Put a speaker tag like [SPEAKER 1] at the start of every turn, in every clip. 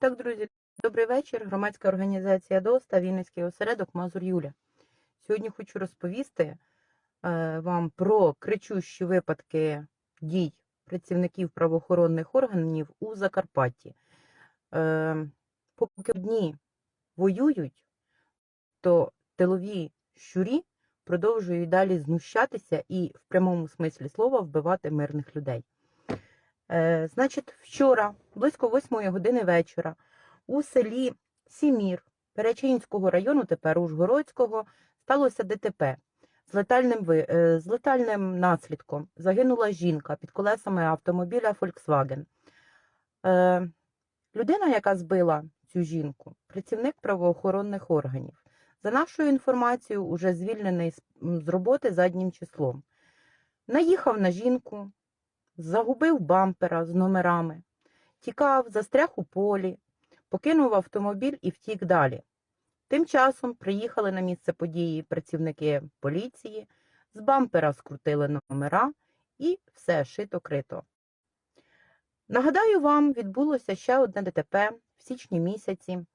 [SPEAKER 1] Так, друзі, добрий вечір. Громадська організація ДОСТА, Вінницький осередок Мазур Юля. Сьогодні хочу розповісти е, вам про кричущі випадки дій працівників правоохоронних органів у Закарпатті. Е, поки одні воюють, то тилові щурі продовжують далі знущатися і в прямому смислі слова вбивати мирних людей. Е, значить, вчора, близько 8 години вечора, у селі Сімір Перечинського району, тепер Ужгородського, сталося ДТП. З летальним, е, з летальним наслідком загинула жінка під колесами автомобіля Volkswagen. Е, людина, яка збила цю жінку, працівник правоохоронних органів. За нашою інформацією, уже звільнений з роботи заднім числом. Наїхав на жінку, загубив бампера з номерами, тікав, застряг у полі, покинув автомобіль і втік далі. Тим часом приїхали на місце події працівники поліції, з бампера скрутили номера і все шито-крито. Нагадаю вам, відбулося ще одне ДТП в січні місяці.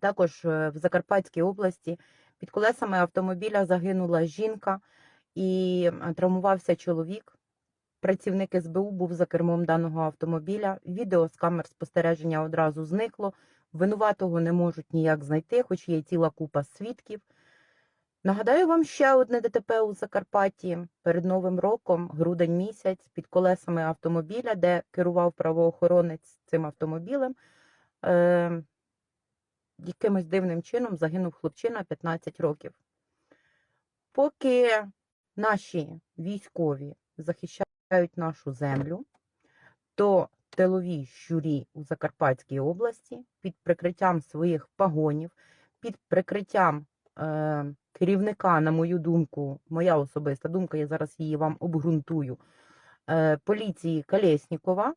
[SPEAKER 1] Також е, в Закарпатській області під колесами автомобіля загинула жінка і е, травмувався чоловік. Працівник СБУ був за кермом даного автомобіля. Відео з камер спостереження одразу зникло. Винуватого не можуть ніяк знайти, хоч є ціла купа свідків. Нагадаю вам ще одне ДТП у Закарпатті перед Новим роком, грудень місяць, під колесами автомобіля, де керував правоохоронець цим автомобілем. Е- якимось дивним чином загинув хлопчина 15 років. Поки наші військові захищають нашу землю, то тилові щурі у Закарпатській області під прикриттям своїх пагонів, під прикриттям е, керівника, на мою думку, моя особиста думка, я зараз її вам обґрунтую, е, поліції Калєснікова,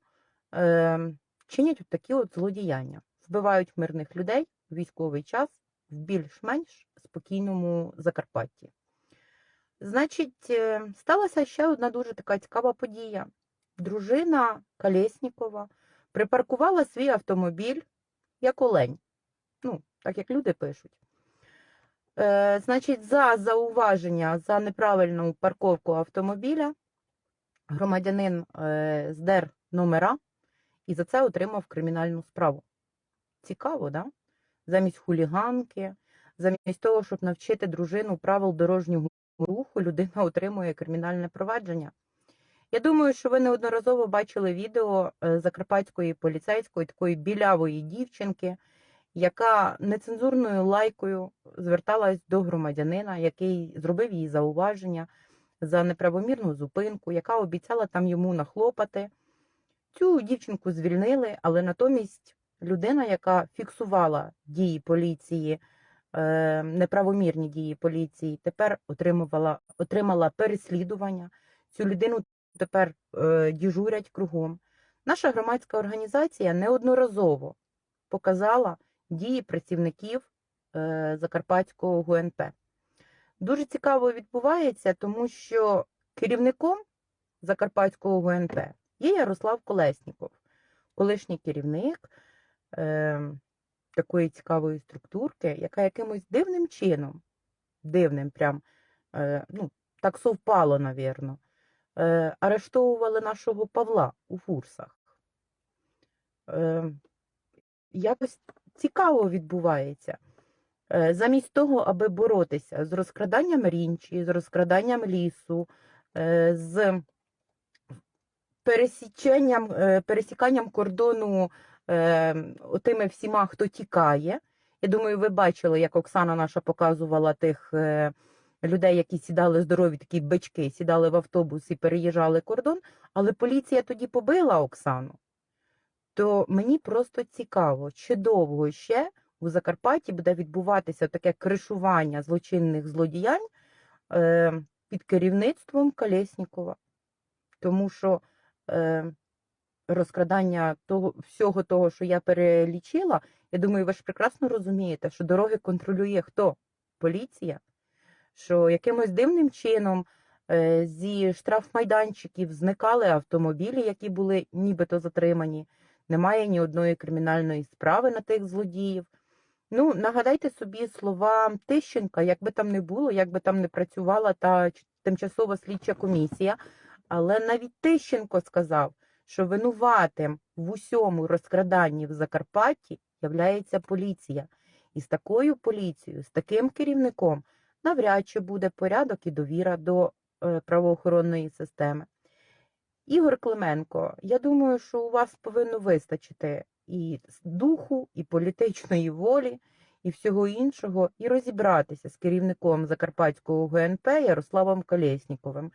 [SPEAKER 1] е, чинять от такі от злодіяння. Вбивають мирних людей в військовий час в більш-менш спокійному Закарпатті. Значить, е, сталася ще одна дуже така цікава подія. Дружина Калєснікова припаркувала свій автомобіль як олень. Ну, так як люди пишуть. Е, значить, за зауваження за неправильну парковку автомобіля громадянин е, здер номера і за це отримав кримінальну справу. Цікаво, да? Замість хуліганки, замість того, щоб навчити дружину правил дорожнього руху, людина отримує кримінальне провадження. Я думаю, що ви неодноразово бачили відео е, закарпатської поліцейської такої білявої дівчинки, яка нецензурною лайкою зверталась до громадянина, який зробив їй зауваження за неправомірну зупинку, яка обіцяла там йому нахлопати. Цю дівчинку звільнили, але натомість людина, яка фіксувала дії поліції, е, неправомірні дії поліції, тепер отримувала, отримала переслідування. Цю людину тепер е, діжурять кругом. Наша громадська організація неодноразово показала дії працівників е, Закарпатського ГУНП. Дуже цікаво відбувається, тому що керівником Закарпатського ГУНП є Ярослав Колесніков, колишній керівник е, такої цікавої структурки, яка якимось дивним чином, дивним прям, е, ну, так совпало, навірно, е, арештовували нашого Павла у Фурсах. Е, якось цікаво відбувається. Замість того, аби боротися з розкраданням рінчі, з розкраданням лісу, з пересіченням, пересіканням кордону тими всіма, хто тікає. Я думаю, ви бачили, як Оксана наша показувала тих е, людей, які сідали здорові, такі бички, сідали в автобус і переїжджали кордон, але поліція тоді побила Оксану. То мені просто цікаво, чи довго ще у Закарпатті буде відбуватися таке кришування злочинних злодіянь е, під керівництвом Калєснікова. Тому що е, розкрадання того, всього того, що я перелічила, я думаю, ви ж прекрасно розумієте, що дороги контролює хто? Поліція, що якимось дивним чином е, зі штрафмайданчиків зникали автомобілі, які були нібито затримані. немає ні одної кримінальної справи на тих злодіїв. Ну, нагадайте собі слова Тищенка, як би там не було, як би там не працювала та тимчасова слідча комісія, але навіть Тищенко сказав, що винуватим в усьому розкраданні в Закарпатті являється поліція. І з такою поліцією, з таким керівником навряд чи буде порядок і довіра до е, правоохоронної системи. Ігор Клименко, я думаю, що у вас повинно вистачити і духу, і політичної волі, і всього іншого, і розібратися з керівником Закарпатського ГНП Ярославом Колєсніковим.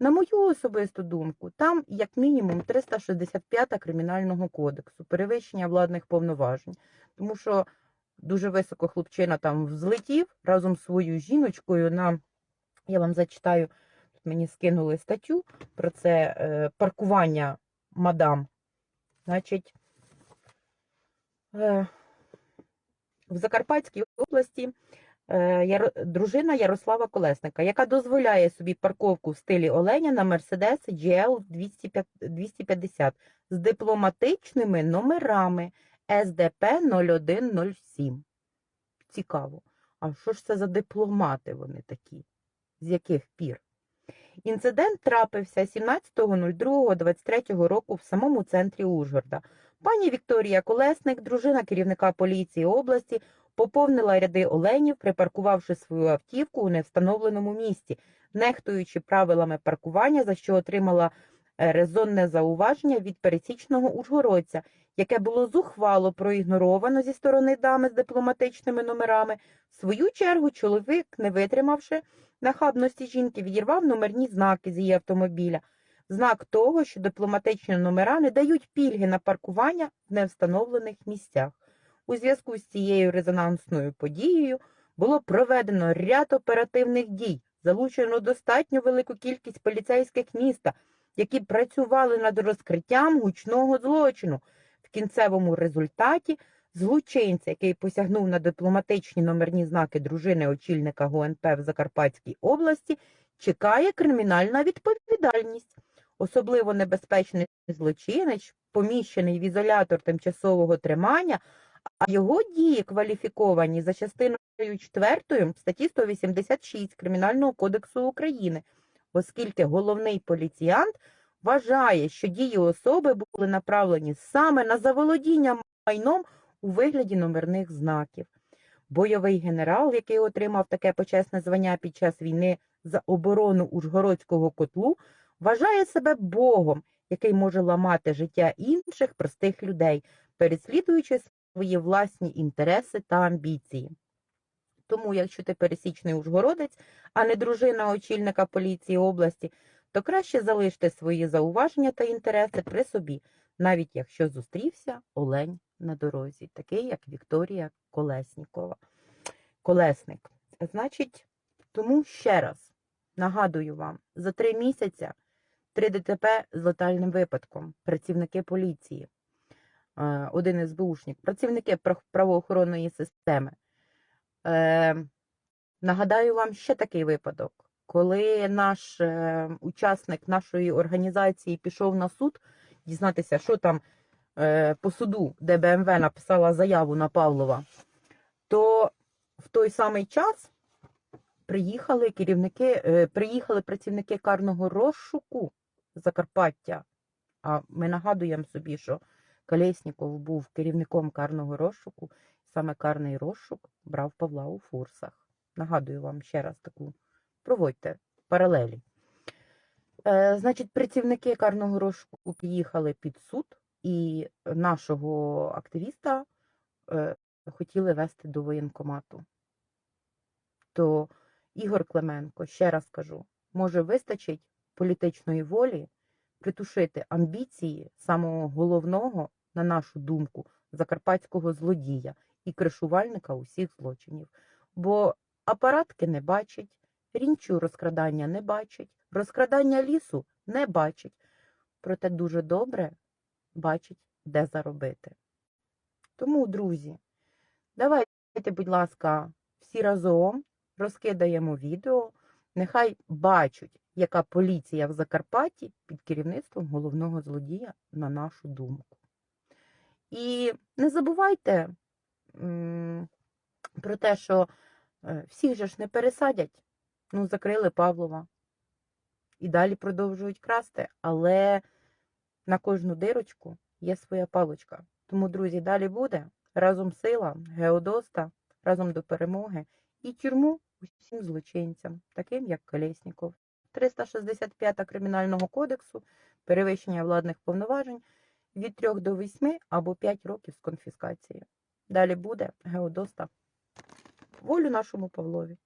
[SPEAKER 1] На мою особисту думку, там як мінімум 365 кримінального кодексу, перевищення владних повноважень, тому що дуже високо хлопчина там взлетів разом з своєю жіночкою на, я вам зачитаю, тут мені скинули статтю про це е, паркування мадам. Значить, е, в Закарпатській області дружина Ярослава Колесника, яка дозволяє собі парковку в стилі Оленя на Mercedes GL 250 з дипломатичними номерами СДП 0107. Цікаво. А що ж це за дипломати вони такі? З яких пір? Інцидент трапився 17.02.23 року в самому центрі Ужгорода. Пані Вікторія Колесник, дружина керівника поліції області, поповнила ряди оленів, припаркувавши свою автівку у невстановленому місці, нехтуючи правилами паркування, за що отримала е, резонне зауваження від пересічного ужгородця, яке було зухвало проігноровано зі сторони дами з дипломатичними номерами. В свою чергу чоловік, не витримавши нахабності жінки, відірвав номерні знаки з її автомобіля. Знак того, що дипломатичні номера не дають пільги на паркування в невстановлених місцях. У зв'язку з цією резонансною подією було проведено ряд оперативних дій, залучено достатньо велику кількість поліцейських міста, які працювали над розкриттям гучного злочину. В кінцевому результаті злочинця, який посягнув на дипломатичні номерні знаки дружини очільника ГУНП в Закарпатській області, чекає кримінальна відповідальність. Особливо небезпечний злочинець, поміщений в ізолятор тимчасового тримання, а його дії кваліфіковані за частиною 4 статті 186 Кримінального кодексу України, оскільки головний поліціянт вважає, що дії особи були направлені саме на заволодіння майном у вигляді номерних знаків. Бойовий генерал, який отримав таке почесне звання під час війни за оборону Ужгородського котлу, вважає себе Богом, який може ламати життя інших простих людей, переслідуючи свої власні інтереси та амбіції. Тому, якщо ти пересічний ужгородець, а не дружина очільника поліції області, то краще залиште свої зауваження та інтереси при собі, навіть якщо зустрівся олень на дорозі, такий як Вікторія Колеснікова. Колесник. Значить, тому ще раз нагадую вам, за три місяця три ДТП з летальним випадком, працівники поліції, один СБУшник, працівники правоохоронної системи. Е, Нагадаю вам ще такий випадок, коли наш е, учасник нашої організації пішов на суд дізнатися, що там е, по суду, де БМВ написала заяву на Павлова, то в той самий час приїхали керівники, е, приїхали працівники карного розшуку Закарпаття. А ми нагадуємо собі, що Колєсніков був керівником карного розшуку, саме карний розшук брав Павла у фурсах. Нагадую вам ще раз таку, проводьте паралелі. Е, значить, працівники карного розшуку приїхали під суд, і нашого активіста е, хотіли вести до воєнкомату. То Ігор Клименко, ще раз кажу, може вистачить політичної волі притушити амбіції самого головного, на нашу думку, закарпатського злодія і кришувальника усіх злочинів. Бо апаратки не бачить, рінчу розкрадання не бачить, розкрадання лісу не бачить. Проте дуже добре бачить, де заробити. Тому, друзі, давайте, будь ласка, всі разом розкидаємо відео. Нехай бачать, яка поліція в Закарпатті під керівництвом головного злодія, на нашу думку. І не забувайте про те, що е, всіх же ж не пересадять. Ну, закрили Павлова. І далі продовжують красти, але на кожну дирочку є своя паличка. Тому, друзі, далі буде разом сила, Геодоста, разом до перемоги і тюрму усім злочинцям, таким як Колєсніков. 365 Кримінального кодексу, перевищення владних повноважень від 3 до 8 або 5 років з конфіскацією. Далі буде Геодоста. Волю нашому Павлові.